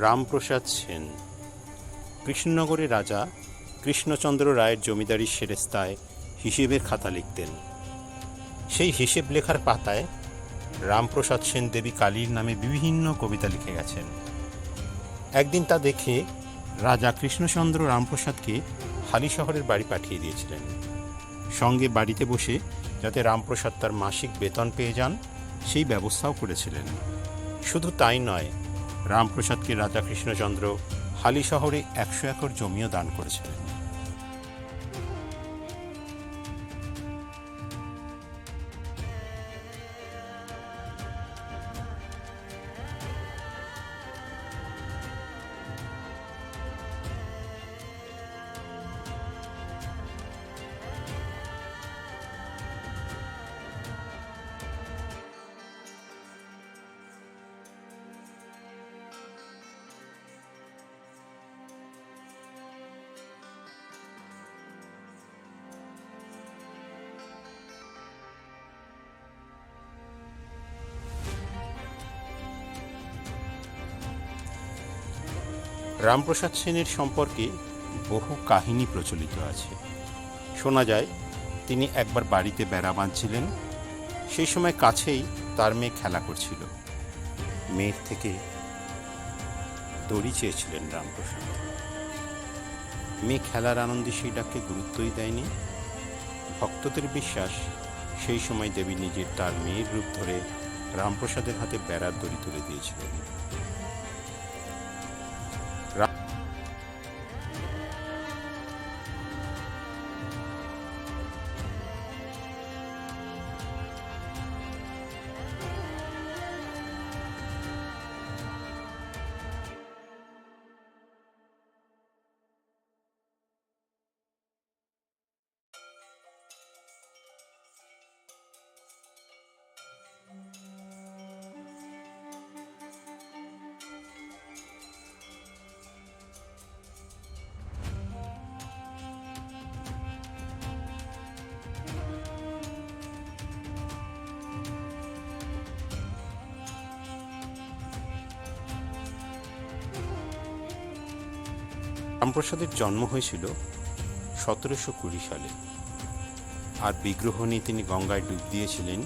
রামপ্রসাদ সেন। কৃষ্ণনগরের রাজা কৃষ্ণচন্দ্র রায়ের জমিদারির সেরেস্তায় হিসেবের খাতা লিখতেন। সেই হিসেব লেখার পাতায় রামপ্রসাদ সেন দেবী কালীর নামে বিভিন্ন কবিতা লিখে গেছেন। একদিন তা দেখে রাজা কৃষ্ণচন্দ্র রামপ্রসাদকে হালি শহরের বাড়ি পাঠিয়ে দিয়েছিলেন। সঙ্গে বাড়িতে বসে যাতে রামপ্রসাদ তার মাসিক বেতন পেয়ে যান, সেই ব্যবস্থাও করেছিলেন। শুধু তাই নয় রামপ্রসাদকে রাজা কৃষ্ণচন্দ্র হালি শহরে একশো একর জমিও দান করেছিলেন। রামপ্রসাদ সেনের সম্পর্কে বহু কাহিনী প্রচলিত আছে। শোনা যায়, তিনি একবার বাড়িতে বেড়া বাঁধছিলেন। সেই সময় কাছেই তার মেয়ে খেলা করছিল। মেয়ের থেকে দড়ি চেয়েছিলেন রামপ্রসাদ। মেয়ে খেলার আনন্দে সেই ডাককে গুরুত্বই দেয়নি। ভক্তদের বিশ্বাস, সেই সময় দেবী নিজের তার মেয়ের রূপ ধরে রামপ্রসাদের হাতে বেড়ার দড়ি তুলে দিয়েছিলেন। রামপ্রসাদের জন্ম হয়েছিল সতেরোশো কুড়ি সালে। আর বিগ্রহ নিয়ে তিনি গঙ্গায় ডুব দিয়েছিলেন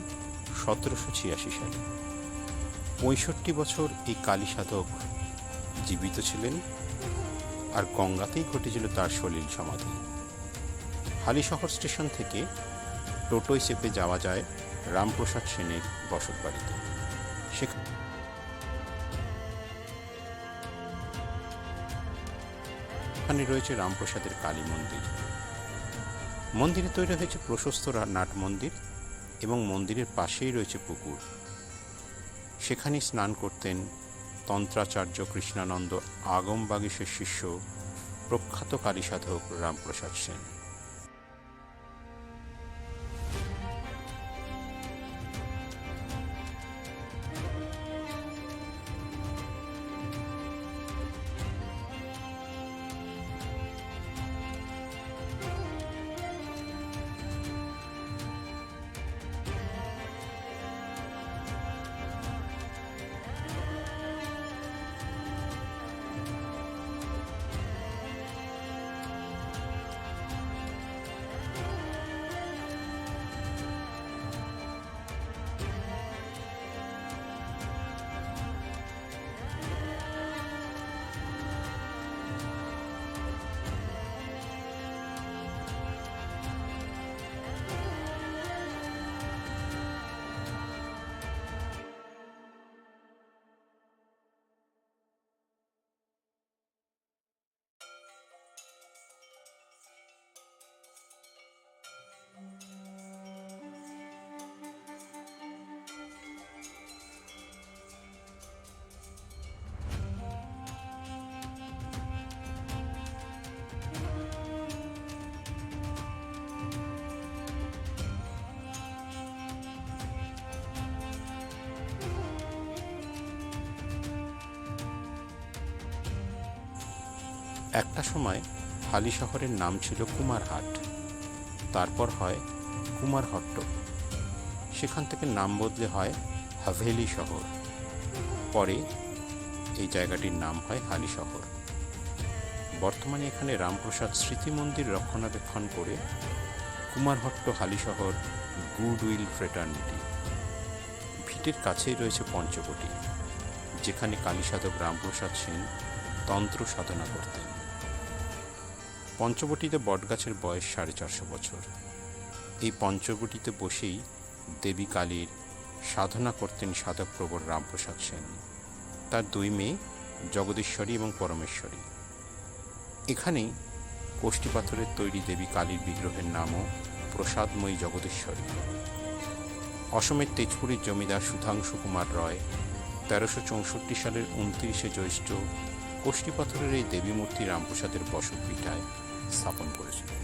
সতেরোশো ছিয়াশি সালে। পঁয়ষট্টি বছর এই কালী সাধক জীবিত ছিলেন আর গঙ্গাতেই ঘটেছিল তার সলিল সমাধি। হালিশহর স্টেশন থেকে টোটোয় চেপে যাওয়া যায় রামপ্রসাদ সেনের বসত বাড়িতে সেখানে এখানে রয়েছে রামপ্রসাদের কালী মন্দির। মন্দিরে তৈরি হয়েছে প্রশস্ত নাট মন্দির এবং মন্দিরের পাশেই রয়েছে পুকুর। সেখানে স্নান করতেন তন্ত্রাচার্য কৃষ্ণানন্দ আগম বাগীশের শিষ্য প্রখ্যাত কালী সাধক রামপ্রসাদ সেন। একটা সময় হালি শহরের নাম ছিল কুমারহাট। তারপর হয় কুমারহট্ট। সেখান থেকে নাম বদলে হয় হাভেলি শহর। পরে এই জায়গাটির নাম হয় হালিশহর বর্তমানে এখানে রামপ্রসাদ স্মৃতি মন্দির রক্ষণাবেক্ষণ করে কুমারহট্ট হালি হালিশহর গুডউইল ফ্রেটার্নিটি। ভিটের কাছেই রয়েছে পঞ্চকোটি যেখানে কালীসাধক রামপ্রসাদ সেন তন্ত্র সাধনা করতেন। পঞ্চবটিতে বটগাছের বয়স সাড়ে চারশো বছর। এই পঞ্চবটিতে বসেই দেবী কালীর সাধনা করতেন সাধক প্রবর রামপ্রসাদ সেন। তার দুই মেয়ে, জগদীশ্বরী এবং পরমেশ্বরী। এখানেই কোষ্ঠী পাথরের তৈরি দেবী কালীর বিগ্রহের নামও প্রসাদময়ী জগদীশ্বরী। অসমের তেজপুরের জমিদার সুধাংশু কুমার রয় তেরোশো চৌষট্টি সালের উনত্রিশে জ্যৈষ্ঠ কোষ্ঠী পাথরের এই দেবী মূর্তি রামপ্রসাদের বসতভিটায় স্থাপন করেছিলেন